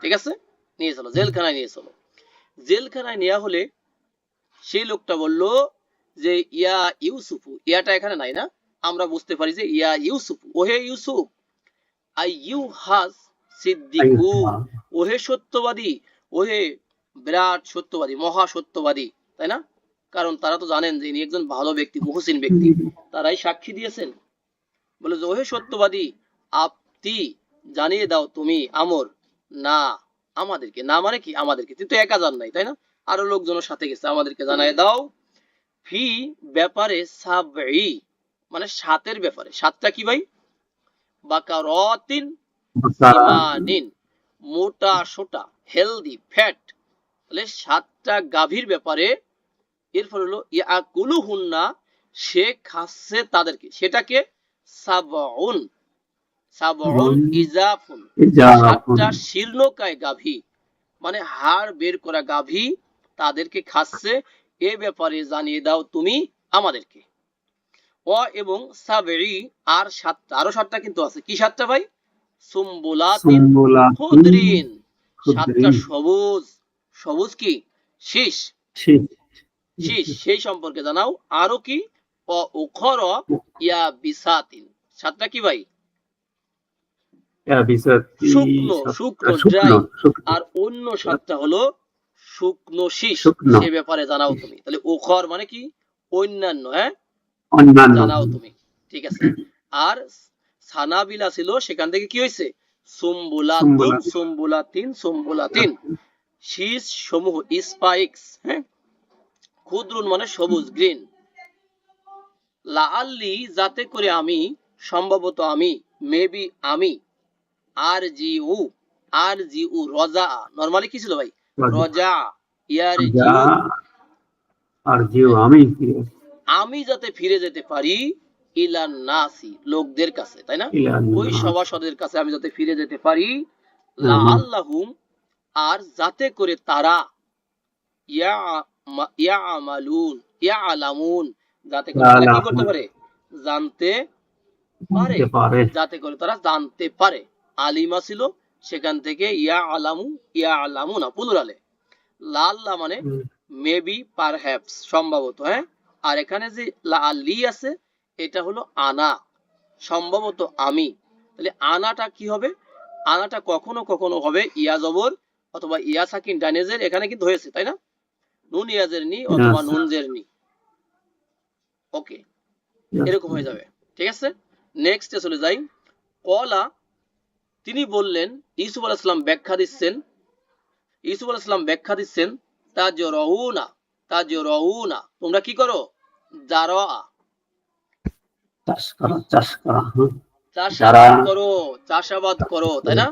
ঠিক আছে? নিয়ে চলো জেলখানায় নিয়ে চলো। জেলখানায় নেওয়া হলে সেই লোকটা বলল যে ইয়া ইউসুফু ইয়াটা এখানে নাই না? আমরা বুঝতে পারি যে ইয়া ইউসুফ। ওহে ইউসুফ আই ইউ হাস সিদ্দিকু। ওহে সত্যবাদী ওহে বিরাট সত্যবাদী মহা সত্যবাদী তাই না? কারণ তারা তো জানেন যে ইনি একজন ভালো ব্যক্তি মুহসিন ব্যক্তি। তারাই সাক্ষী দিয়েছেন। বলে যে ওহে সত্যবাদী আপনি জানিয়ে দাও তুমি আমর। না, আমাদেরকে, না মানে কি? আমাদেরকে। কিন্তু একা জান নাই, তাই না? আরও লোকজনের সাথে গেছে, আমাদেরকে জানায় দাও। ফি ব্যাপারে সাবই মানে সাতের ব্যাপারে। সাতটা কি ভাই? বাকারতিন সিমানিন মোটা সোটা, হেলদি, ফ্যাট। তাহলে সাতটা গাভীর ব্যাপারে, এরপর হলো ইয়াকুলু হুন্না সে খাচ্ছে তাদেরকে। সেটাকে সাবউন। ইজাফুন। সাতটা শীর্ণকায় গাভী। মানে হাড় বের করা গাভী তাদেরকে খাচ্ছে এ ব্যাপারে জানিয়ে দাও তুমি আমাদেরকে। অ এবং সাবেরি আর সাতটা আরও সাতটা কিন্তু আছে। কি সাতটা ভাই? সুম্বুলাতিন খুদরিন সাতটা সবুজ। সবুজ কি? শীষ। শীষ সেই সম্পর্কে জানাও। আরও কি? অ উখর ইয়া বিসাতিন। সাতটা কি ভাই? শুকনো শুকনো আর অন্য সাতটা হলো শুকনো শীষ। সে ব্যাপারে জানাও তুমি। তাহলে উখর মানে কি? অন্যান্য হ্যাঁ? জানাও তুমি। ঠিক আছে। আর সানাবিলা ছিল সেখান থেকে কি হয়েছে? সুম্বুলাতুন সুম্বুলাত। সুম্বুলাতিন সুম্বুলাতিন শীষ সমূহ স্পাইক্স হ্যাঁ? ক্ষুদ্রুন মানে সবুজ গ্রিন। লাআল্লি যাতে করে আমি সম্ভবত আমি মেবি আমি আর জি উ আর জি উ রজা। নরমালি কি ছিল ভাই? রজা। ইয়ার জি আর জিও আমি আমি যাতে ফিরে যেতে পারি ইলান নাসি লোকদের কাছে তাই না? ওই সভাসদের কাছে আমি যাতে ফিরে যেতে পারি। লাআল্লাহুম আর যাতে করে তারা ইয়া ইয়া আমালুন ইয়া আলামুন যাতে করে তারা কি করতে পারে। জানতে পারে। যাতে করে তারা জানতে পারে। আলিমা ছিল সেখান থেকে ইয়া আলামু ইয়া আলামু না পুলুরালে লাল্লা মানে। মেবি পারহ্যাপস সম্ভবত হ্যাঁ? আর এখানে যে লি আছে এটা হলো আনা সম্ভবত আমি। তাহলে আনাটা কি হবে? আনাটা কখনো কখনো হবে ইয়া জবর অথবা ইয়া সাকিন ডাইনেজের এখানে কিন্তু হয়েছে তাই না? নুন ইয়াজের নি অথবা. নুন জের নি। ওকে এরকম হয়ে যাবে ঠিক আছে? নেক্সটে চলে যাই। কলা তিনি বললেন ইসুফ আলাইসালাম ব্যাখ্যা দিচ্ছেন। ইসুফ আলাইসালাম ব্যাখ্যা দিচ্ছেন তাজ রহুনা তাজ রহুনা তোমরা কি করো? জারা চাষ করা চাষ করা। চাষাবাদ করো চাষাবাদ করো তাই না?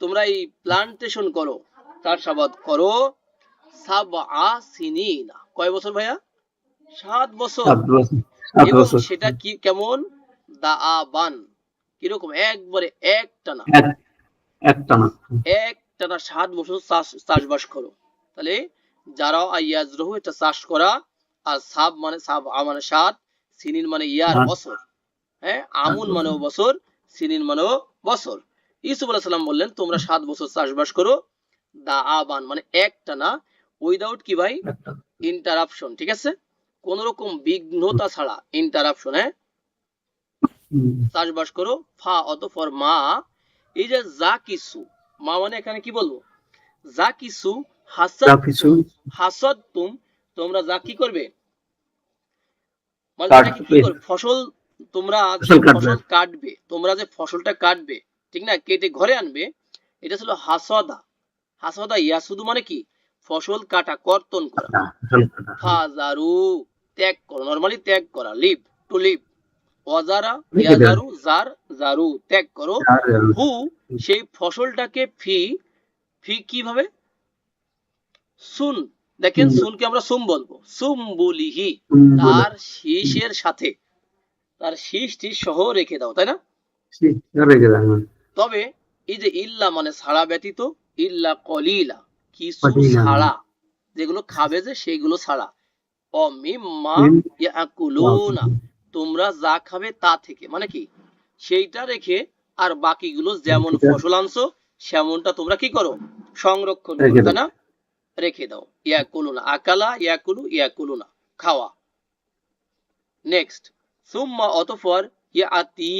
তোমরা এই প্লান্টেশন করো চাষাবাদ করো। সাব সিনিনা। কয় বছর ভাইয়া? সাত বছর। এবং সেটা কি কেমন? দা আবান কীরকম? একবারে একটানা। এক একটা না একটানা সাত বছর চাষবাস করো। তাহলে যারা আইয়াজরহু এটা চাষ করা আর সাব মানে সাব মানে সাত সিনিন মানে ইয়ার। বছর। হ্যাঁ? আমুন মানেও বছর সিনিন মানেও বছর। ইসুফ আলাইহিস সালাম বললেন তোমরা সাত বছর চাষবাস করো দা আবান মানে একটানা উইদাউট কি ভাই? ইন্টারাপশন ঠিক আছে? কোন রকম বিঘ্নতা ছাড়া ইন্টারাপশন হ্যাঁ। চাষবাস করো ফা অতঃপর মা। এই যে যা কিছু মা মানে এখানে কি বলব? যা কিছু হাসাদ হাসাদ তুম তোমরা যা কি করবে? মানে? ফসল তোমরা ফসল কাটবে। তোমরা যে ফসলটা কাটবে ঠিক না? কেটে ঘরে আনবে এটা ছিল হাসদা। হাসদা ইয়া শুধু মানে কি? ফসল কাটা কর্তন করা। ফাজারু ত্যাগ করো। নরমালি ত্যাগ করা লিভ টু লিভ। অজারা ইয়াজারু জার জারু। ত্যাগ করো। হু সেই ফসলটাকে ফি ফি কীভাবে সুন। দেখেন সুনকে আমরা সুম বলব। সুম বলিহি। তার শীষের সাথে। তার শীষটি সহ রেখে দাও তাই না? হ্যাঁ। তবে এই যে ইল্লা মানে ছাড়া ব্যতীত ইল্লা কলিলা। কিছু কলিলা। ছাড়া। যেগুলো খাবে যে সেইগুলো ছাড়া। ও মিম্মা মিম- ইয়াকুলুনা। তোমরা যা খাবে তা থেকে। মানে কি? সেইটা রেখে আর বাকিগুলো যেমন ফসল আনছো সেমনটা তোমরা কি করো? সংরক্ষণ করো রেখে না? রেখে দাও। ইয়া কুলুনা আকালা ইয়া কুলু ইয়া কুলুনা খাওয়া। নেক্সট সুম্মা অতঃপর ইয়া আতি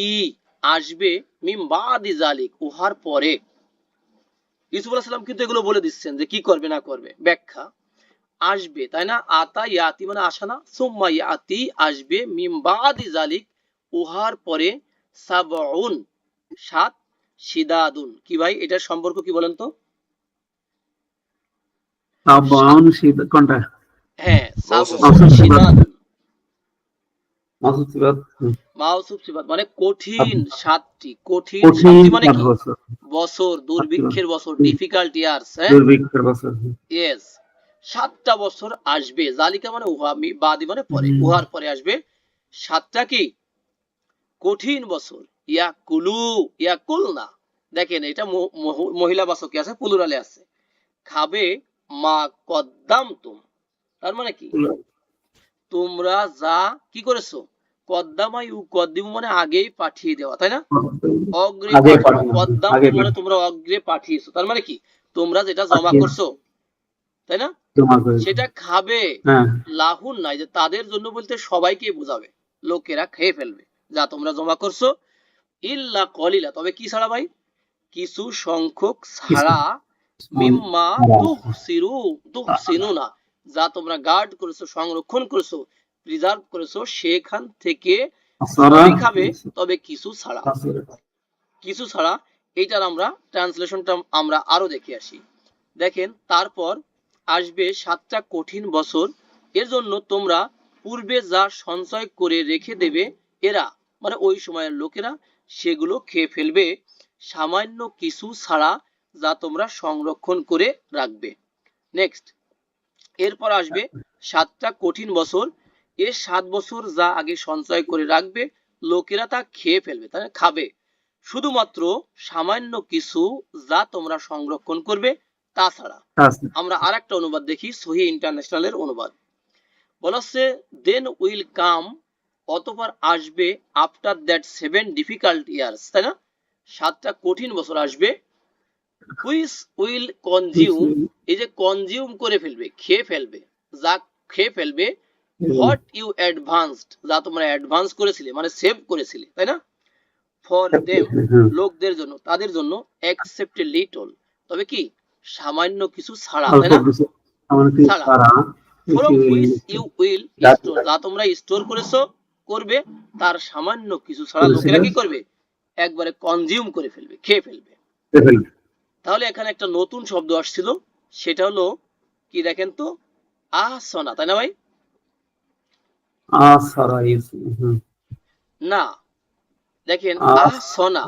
আসবে মিম বাদি জালিক উহার পরে। ইউসুফ আলাইহিস সালাম কিন্তু এগুলো বলে দিচ্ছেন যে কি করবে না করবে। ব্যাখ্যা। আসবে তাই না? আতা ইয়াতি মানে আসা না। সুম্মা ইয়াতি আসবে মিম বাদি জালিক উহার পরে সাবউন সাত শিদাদুন কি ভাই এটার সম্পর্ক কি বলেন তো? সাবাউন শীত কোনটা? হ্যাঁ সাবউন সিবাত মাউসুফ সিফাত মানে কঠিন সাতটি। কঠিন সাতটি মানে কি? বছর। বছর দুর্ভিক্ষের বছর। ডিফিকাল্ট ইয়ার্স হ্যাঁ? দুর্ভিক্ষের বছর ইয়েস সাতটা বছর আসবে। জালিকা মানে উহা বাদি মানে পরে। উহার পরে আসবে সাতটা কি? কঠিন বছর। ইয়া কুলু ইয়া কুল না দেখেন এটা মহিলা বাচকে আছে পুলুরালে আছে। খাবে মা কদ্দাম তুম তার মানে কি? তোমরা যা কি করেছ? কদ্দামা ইউ কদ্দিম মানে আগেই পাঠিয়ে দেওয়া তাই না? অগ্রে কদ্দাম মানে তোমরা অগ্রে পাঠিয়েছো। তার মানে কি? তোমরা যেটা জমা করছ তাই না? সেটা খাবে। হ্যাঁ। লাহুন নাই যে তাদের জন্য বলতে সবাইকে বোঝাবে। লোকেরা খেয়ে ফেলবে। যা তোমরা জমা করছ ইল্লা কলিলা। তবে কি ছাড়া ভাই? কিছু সংখ্যক ছাড়া মিম্মা। তুহসিরু তুহসিনুনা। যা তোমরা গার্ড করেছ সংরক্ষণ করেছ প্রিজার্ভ করেছ সেখান থেকে খাবে তবে কিছু ছাড়া। কিছু ছাড়া। এইটার আমরা ট্রান্সলেশনটা আমরা আরও দেখে আসি। দেখেন তারপর আসবে সাতটা কঠিন বছর। এর জন্য তোমরা পূর্বে যা সঞ্চয় করে রেখে দেবে, এরা মানে ওই সময়ের লোকেরা, সেগুলো খেয়ে ফেলবে। সামান্য কিছু ছাড়া যা তোমরা সংরক্ষণ করে রাখবে। নেক্সট এরপর আসবে সাতটা কঠিন বছর। এর সাত বছর যা আগে সঞ্চয় করে রাখবে, লোকেরা তা খেয়ে ফেলবে না? খাবে। শুধুমাত্র সামান্য কিছু যা তোমরা সংরক্ষণ করবে তাছাড়া আমরা আর একটা অনুবাদ দেখি সহি ইন্টারন্যাশনালের অনুবাদ। বলা হচ্ছে দেন উইল কাম অতপর আসবে after that seven difficult years তাই না? সাতটা কঠিন বছর আসবে। হুইস উইল কনজিউম এই যে কনজিউম করে ফেলবে খেয়ে ফেলবে যা খেয়ে ফেলবে হোয়াট ইউ অ্যাডভান্সড যা তোমরা অ্যাডভান্স করেছিলে মানে সেভ করেছিলে তাই না? For them. লোকদের জন্য তাদের জন্য এক্সেপ্ট লিটল তবে কি? সামান্য কিছু ছাড়া তাই না? ছাড়া। ফ্রম হুইচ ইউ উইল যা- স্টোর যা তোমরা স্টোর করেছ করবে তার সামান্য কিছু ছাড়া লোকেরা কি করবে? একবারে কনজিউম করে ফেলবে খেয়ে ফেলবে। তাহলে এখানে একটা নতুন শব্দ আসছিল সেটা হলো কি দেখেন তো? আহসনা তাই না ভাই। না দেখেন আহসনা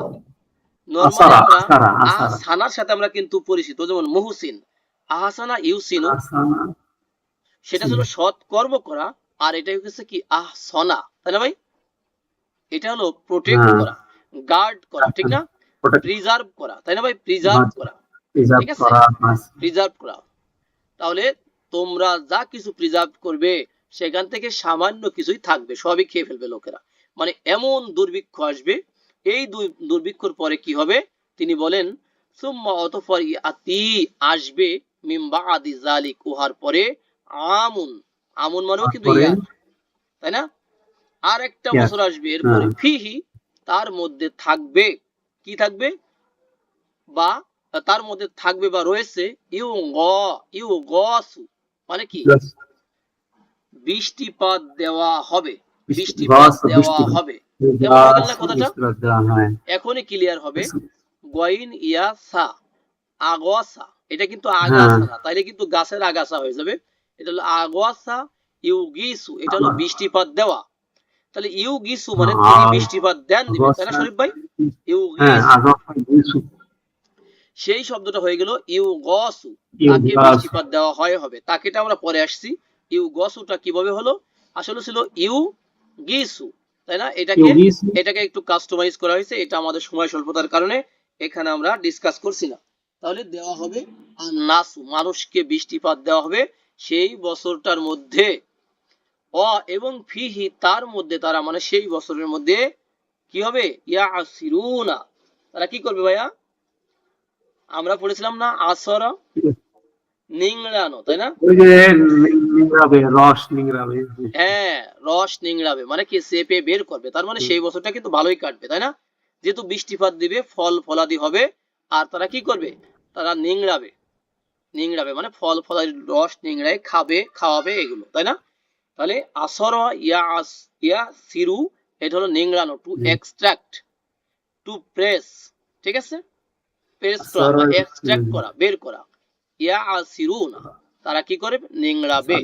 আহসানার সাথে আমরা কিন্তু পরিচিত যেমন মুহসিন আহসানা ইউসিনু। সেটা ছিল সৎ কর্ম করা আর এটা হচ্ছে কি আহসনা তাই না ভাই? এটা হলো প্রোটেক্ট হ্যাঁ। করা গার্ড করা ঠিক না? প্রিজার্ভ করা তাই না ভাই? প্রিজার্ভ। করা ঠিক আছে? প্রিজার্ভ করা। তাহলে তোমরা যা কিছু প্রিজার্ভ করবে সেখান থেকে সামান্য কিছুই থাকবে সবই খেয়ে ফেলবে লোকেরা। মানে এমন দুর্ভিক্ষ আসবে এই দুই- দুর্ভিক্ষর পরে কি হবে? তিনি বলেন সুম্মা অতঃপর আতি আসবে মিম্বা আদি জালিক উহার পরে আমুন। আমুন মানেও কিন্তু? ইয়ার তাই না? আর একটা বছর আসবে এরপরে হ্যাঁ। ফিহি তার মধ্যে থাকবে কি থাকবে? বা তার মধ্যে থাকবে বা রয়েছে ইউ গ ইউ গসু মানে কি? বৃষ্টিপাত দেওয়া হবে। বৃষ্টিপাত দেওয়া। হবে। এখনই ক্লিয়ার হবে। গইন ইয়া সা আগসা এটা কিন্তু হ্যাঁ। আগাছা না তাইলে কিন্তু গাছের আগাছা হয়ে যাবে। এটা হলো আগসা ইউগিসু এটা হলো বৃষ্টিপাত দেওয়া। তাহলে ইউগিসু মানে হ্যাঁ, তিনি বৃষ্টিপাত দেন দিবেন তাই না শরীফ ভাই? হ্যাঁ, ইউগিস। সেই শব্দটা হয়ে গেল ইউ গসু তাকে বৃষ্টিপাত দেওয়া হয় হবে। তাকেটা আমরা পরে আসছি। ইউ গসুটা কীভাবে হলো? আসলে ছিল ইউ গিসু তাই না? এটাকে এটাকে একটু কাস্টমাইজ করা হয়েছে এটা আমাদের সময় স্বল্পতার কারণে এখানে আমরা ডিসকাস করছি না। তাহলে দেওয়া হবে আর নাসু মানুষকে বৃষ্টিপাত দেওয়া হবে। সেই বছরটার মধ্যে অ এবং ফিহি তার মধ্যে তারা মানে সেই বছরের মধ্যে কি হবে? ইয়া আসিরুনা তারা কি করবে ভাইয়া? আমরা পড়েছিলাম না আসর? নিংড়ানো তাই না? ওই যে নিংড়াবে রস নিংড়াবে। হ্যাঁ রস নিংড়াবে মানে কি চেপে বের করবে তার মানে সেই বছরটা কিন্তু ভালোই কাটবে তাই না? যেহেতু বৃষ্টিপাত দিবে ফল ফলাদি হবে আর তারা কি করবে? তারা নিংড়াবে নিংড়াবে মানে ফল ফলাদির রস নিংড়ায় খাবে খাওয়াবে এগুলো তাই না? তাহলে আসর ইয়া আস ইয়া সিরু এটা হলো নিংড়ানো টু এক্সট্রাক্ট টু প্রেস ঠিক আছে? প্রেস করা এক্সট্রাক্ট করা বের করা। ইয়া আসিরুন তারা কি করবে? নিংড়াবে।